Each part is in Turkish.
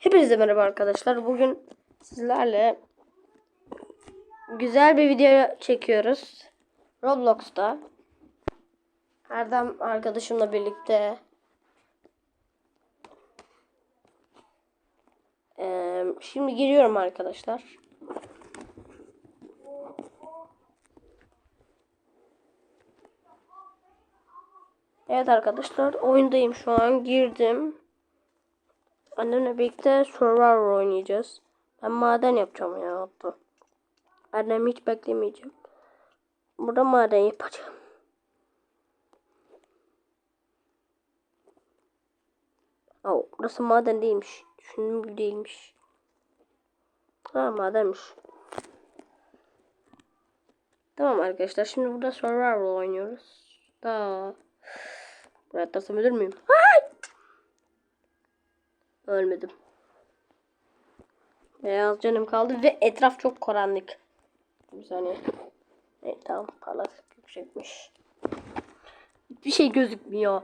Hepinize merhaba arkadaşlar. Bugün sizlerle güzel bir video çekiyoruz. Roblox'ta. Erdem arkadaşımla birlikte Ee, şimdi giriyorum arkadaşlar. Evet arkadaşlar oyundayım şu an girdim. Annemle birlikte Survivor oynayacağız. Ben maden yapacağım ya hatta. Annemi hiç beklemeyeceğim. Burada maden yapacağım. Oh, burası maden değilmiş. Düşündüğüm gibi değilmiş. Ha madenmiş. Tamam arkadaşlar şimdi burada Survivor oynuyoruz. Daha Buraya atlarsam ölür müyüm? Ay! Ölmedim. Beyaz canım kaldı ve etraf çok karanlık. Bir saniye. Evet tamam parlak yüksekmiş. Hiçbir şey gözükmüyor.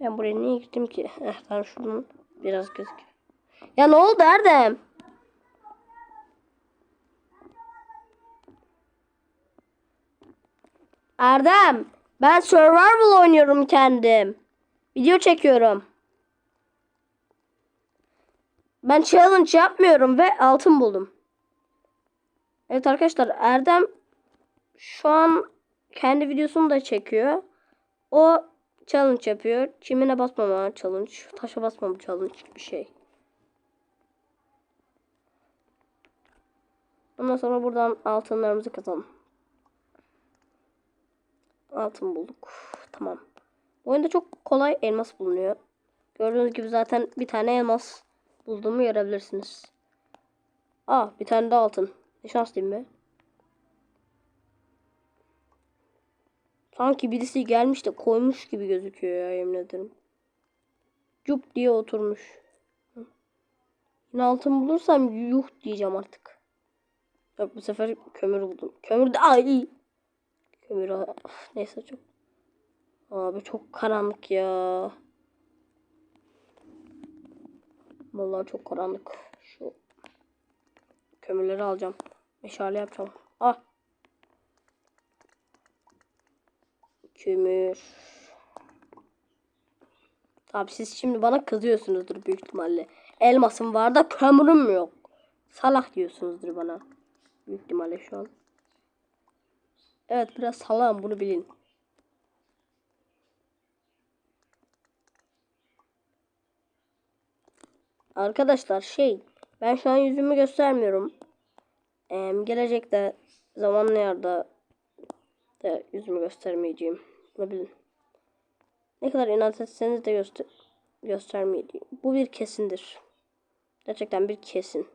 Ben buraya niye gittim ki? Eh tamam şunun biraz gözüküyor. Ya ne oldu Erdem? Erdem, ben survival oynuyorum kendim. Video çekiyorum. Ben challenge yapmıyorum ve altın buldum. Evet arkadaşlar Erdem şu an kendi videosunu da çekiyor. O challenge yapıyor. Çimine basmama challenge, taşa basmama challenge bir şey. Ondan sonra buradan altınlarımızı kazanalım. Altın bulduk. Tamam. Bu oyunda çok kolay elmas bulunuyor. Gördüğünüz gibi zaten bir tane elmas bulduğumu görebilirsiniz. Aa bir tane de altın. Ne şanslıyım be. Sanki birisi gelmiş de koymuş gibi gözüküyor ya yemin ederim. Cup diye oturmuş. Yine altın bulursam yuh diyeceğim artık. Yok bu sefer kömür buldum. Kömür de ay. Kömür of, neyse çok. Abi çok karanlık ya. Vallahi çok karanlık. Şu kömürleri alacağım. Meşale yapacağım. Ah. Kömür. Abi siz şimdi bana kızıyorsunuzdur büyük ihtimalle. Elmasım var da kömürüm yok. Salak diyorsunuzdur bana. Büyük ihtimalle şu an. Evet biraz salam bunu bilin. Arkadaşlar şey ben şu an yüzümü göstermiyorum. Ee, gelecekte zamanlı yerde de yüzümü göstermeyeceğim. Bunu bilin. Ne kadar inat etseniz de göster göstermeyeceğim. Bu bir kesindir. Gerçekten bir kesin.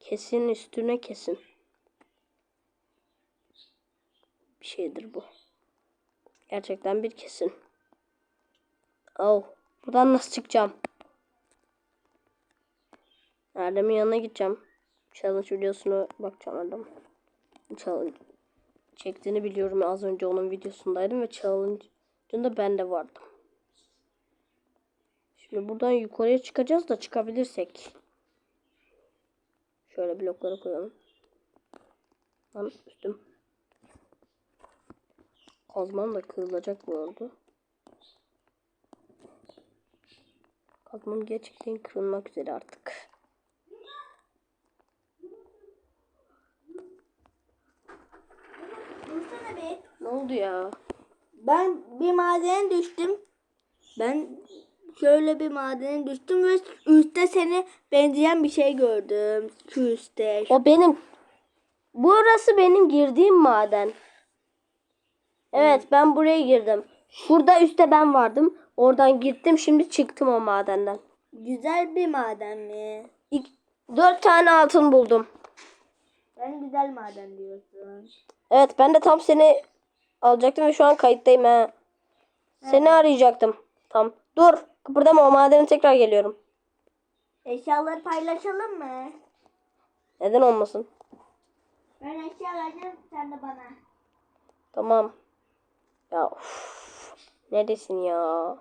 Kesin üstüne kesin. Bir şeydir bu. Gerçekten bir kesin. Oh. Buradan nasıl çıkacağım? Erdem'in yanına gideceğim. Challenge videosunu bakacağım Erdem. Challenge çektiğini biliyorum. Az önce onun videosundaydım ve challenge'ında ben de vardım. Şimdi buradan yukarıya çıkacağız da çıkabilirsek. Şöyle blokları koyalım. Lan üstüm. Kazmam da kırılacak bu arada. Kazmam gerçekten kırılmak üzere artık. Dursana be. Ne oldu ya? Ben bir madene düştüm. Ben şöyle bir madene düştüm ve üstte seni benzeyen bir şey gördüm. Şu üstte. O benim. Burası benim girdiğim maden. Evet ben buraya girdim. Burada üstte ben vardım. Oradan gittim şimdi çıktım o madenden. Güzel bir maden mi? İlk, dört tane altın buldum. Ben güzel maden diyorsun. Evet ben de tam seni alacaktım ve şu an kayıttayım ha. Seni arayacaktım. Tam. Dur. Kıpırdama o madene tekrar geliyorum. Eşyaları paylaşalım mı? Neden olmasın? Ben eşya vereceğim sen de bana. Tamam. Ya uf. Neredesin ya?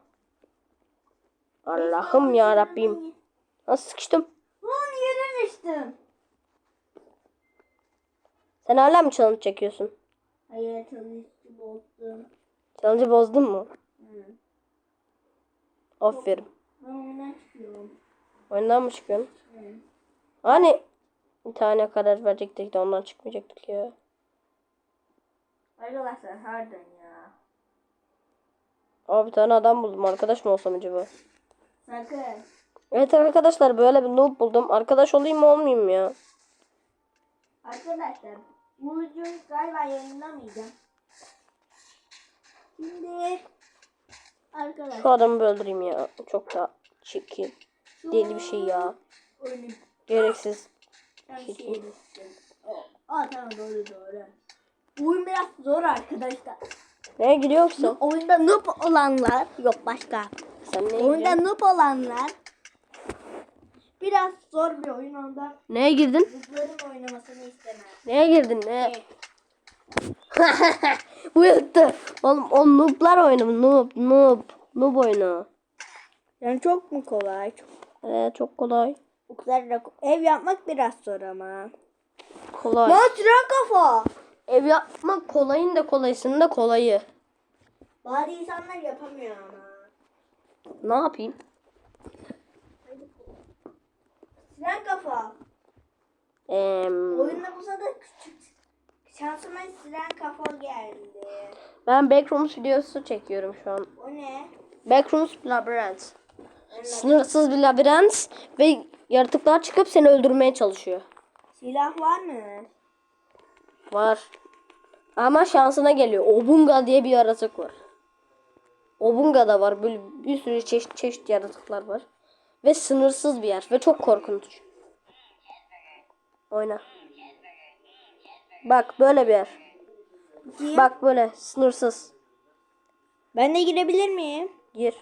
Allah'ım ya Rabbim. Nasıl sıkıştım? Lan yere düştüm. Sen hala mı challenge çekiyorsun? Hayır çalıştı bozdum. Challenge'ı bozdun mu? Hı. Aferin. Ben oyuna çıkıyorum. Oyundan mı çıkıyorsun? Hı. Hani bir tane karar verecektik de ondan çıkmayacaktık ya. Arkadaşlar harbiden ya. Aa bir tane adam buldum. Arkadaş mı olsam acaba? Sakın. Evet arkadaşlar böyle bir noob buldum. Arkadaş olayım mı olmayayım ya? Arkadaşlar bu videoyu galiba yayınlamayacağım. Şimdi arkadaşlar Şu adamı öldüreyim ya. Çok da çirkin. Deli bir şey ya. Gereksiz. şey. Aa tamam doğru doğru. Bu oyun biraz zor arkadaşlar. Neye gidiyorsun? Oyunda noob olanlar yok başka. Sen neye Oyunda gidiyorsun? noob olanlar biraz zor bir oyun ondan Neye girdin? noobların oynamasını istemez. Neye girdin? Ne? Bu yıktı. Oğlum o nooblar oyunu. Noob, noob. Noob oyunu. Yani çok mu kolay? Çok, Ee, çok kolay. o kadar da ev yapmak biraz zor ama. Kolay. Lan süren kafa. Ev yapmak kolayın da kolaysın da kolayı. Bazı insanlar yapamıyor ama. Ne yapayım? Süren kafa. Eee, Oyunda bu sırada küçük. Şansıma süren kafa geldi. ben Backrooms videosu çekiyorum şu an. O ne? Backrooms labirent. Sınırsız bir labirent ve yaratıklar çıkıp seni öldürmeye çalışıyor. Silah var mı? Var. Ama şansına geliyor. Obunga diye bir yaratık var. Obunga da var. Böyle bir sürü çeşit çeşit yaratıklar var. Ve sınırsız bir yer. Ve çok korkunç. Oyna. Bak böyle bir yer. Bak böyle sınırsız. Ben de girebilir miyim? Gir.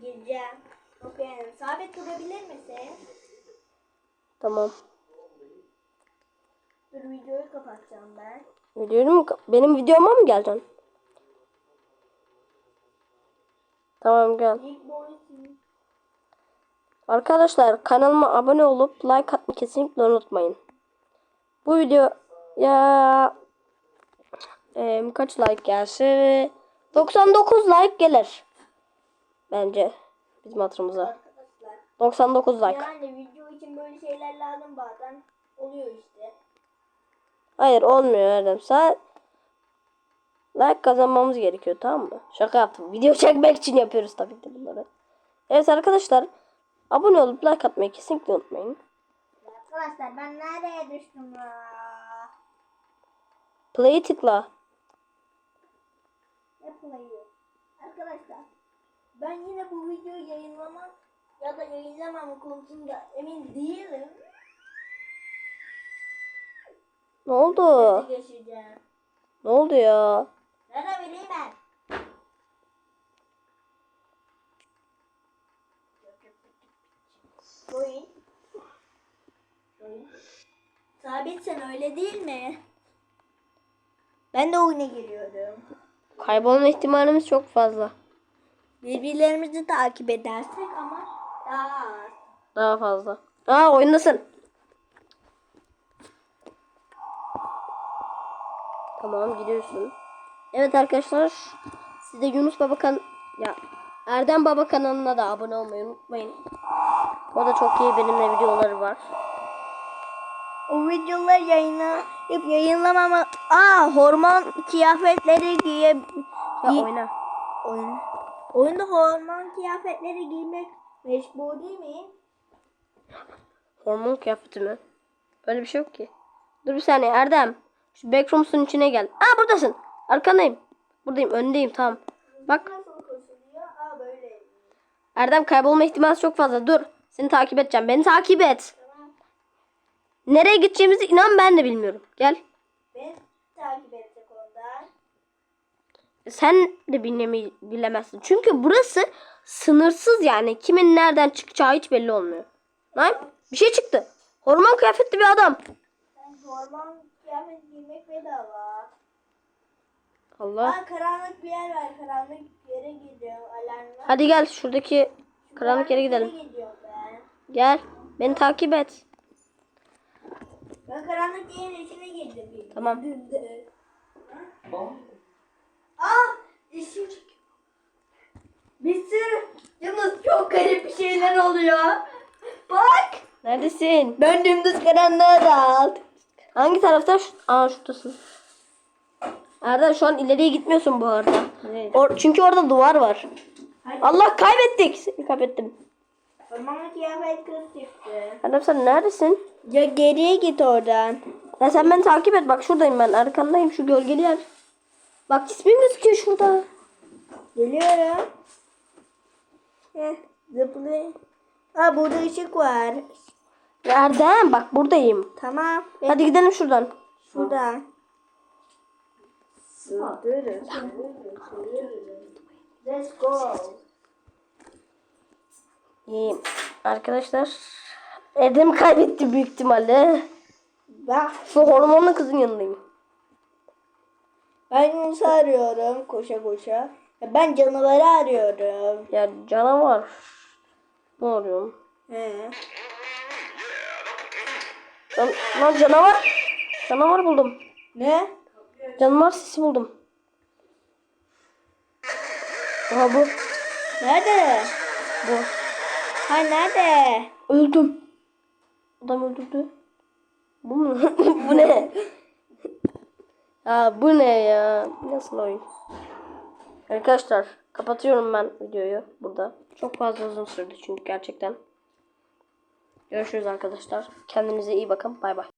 Gireceğim. Okey. Sabit durabilir misin? Tamam. Dur videoyu kapatacağım ben. Videoyu mu? Benim videoma mı geleceksin? Tamam gel. İlk boyutum. Arkadaşlar kanalıma abone olup like atmayı kesinlikle unutmayın. Bu video ya em, kaç like gelse 99 like gelir. Bence bizim hatırımıza. Arkadaşlar. 99 like. Yani video için böyle şeyler lazım bazen. Oluyor işte. Hayır olmuyor Erdem. Sen like kazanmamız gerekiyor tamam mı? Şaka yaptım. Video çekmek için yapıyoruz tabii ki bunları. Evet arkadaşlar abone olup like atmayı kesinlikle unutmayın. Arkadaşlar ben nereye düştüm ya? Play'i tıkla. Ne play'i? Arkadaşlar ben yine bu videoyu yayınlamam ya da yayınlamam konusunda emin değilim. Ne oldu? Ne oldu ya? Nerede bileyim ben? Join. Join. Sabit sen öyle değil mi? Ben de oyuna giriyorum. Kaybolma ihtimalimiz çok fazla. Birbirlerimizi takip edersek ama daha az. Daha fazla. Aa oyundasın. Tamam gidiyorsun. Evet arkadaşlar. Siz de Yunus Baba kan ya Erdem Baba kanalına da abone olmayı unutmayın. O da çok iyi benimle videoları var. O videoları yayınlayıp yayınlamama... Aa hormon kıyafetleri giye... Ya giy- oyna. Oyun. Oyunda hormon kıyafetleri giymek mecbur değil mi? Hormon kıyafeti mi? Öyle bir şey yok ki. Dur bir saniye Erdem. Şu backrooms'un içine gel. Aa buradasın. Arkandayım. Buradayım öndeyim tamam. Bak. Erdem kaybolma ihtimali çok fazla. Dur. Seni takip edeceğim. Beni takip et. Nereye gideceğimizi inan ben de bilmiyorum. Gel. Ben takip edecek ondan. Sen de bilemeyi, bilemezsin. Çünkü burası sınırsız yani. Kimin nereden çıkacağı hiç belli olmuyor. Lan bir şey çıktı. Hormon kıyafetli bir adam. Ben hormon kıyafet giymek bedava. Allah. Aa, karanlık bir yer var. Karanlık bir yere gidiyorum. Alarmla. Hadi gel şuradaki karanlık yere gidelim. gidiyorum. Gel. Beni takip et. Ben karanlık yerin içine girdim. Tamam. Aa! İşim Bir sürü Yunus çok garip bir şeyler oluyor. Bak! Neredesin? Ben dümdüz karanlığa daldım. Hangi tarafta? Şu... Aa şuradasın. Arda şu an ileriye gitmiyorsun bu arada. Evet. Or çünkü orada duvar var. Hadi. Allah kaybettik. Seni kaybettim. Ormana kıyafet kız çıktı. Erdem sen neredesin? Ya geriye git oradan. Ya sen beni takip et. Bak şuradayım ben. Arkandayım şu gölgeli yer. Bak ismim gözüküyor şurada. Geliyorum. Heh, zıplayayım. Aa burada ışık var. Erdem bak buradayım. Tamam. Hadi gidelim şuradan. Şuradan. Let's go. İyiyim. Arkadaşlar. Erdem kaybetti büyük ihtimalle. Bak Şu hormonlu kızın yanındayım. ben Yunus'u arıyorum koşa koşa. Ya Ben canavarı arıyorum. Ya canavar. Ne arıyorum? He. Lan, lan canavar. Canavar buldum. Ne? Canavar sesi buldum. Aha bu. Nerede? Bu. Ha nerede? Öldüm. Adam öldürdü. Bu mu? bu ne? ya bu ne ya? Nasıl oyun? Arkadaşlar kapatıyorum ben videoyu burada. Çok fazla uzun sürdü çünkü gerçekten. Görüşürüz arkadaşlar. Kendinize iyi bakın. Bay bay.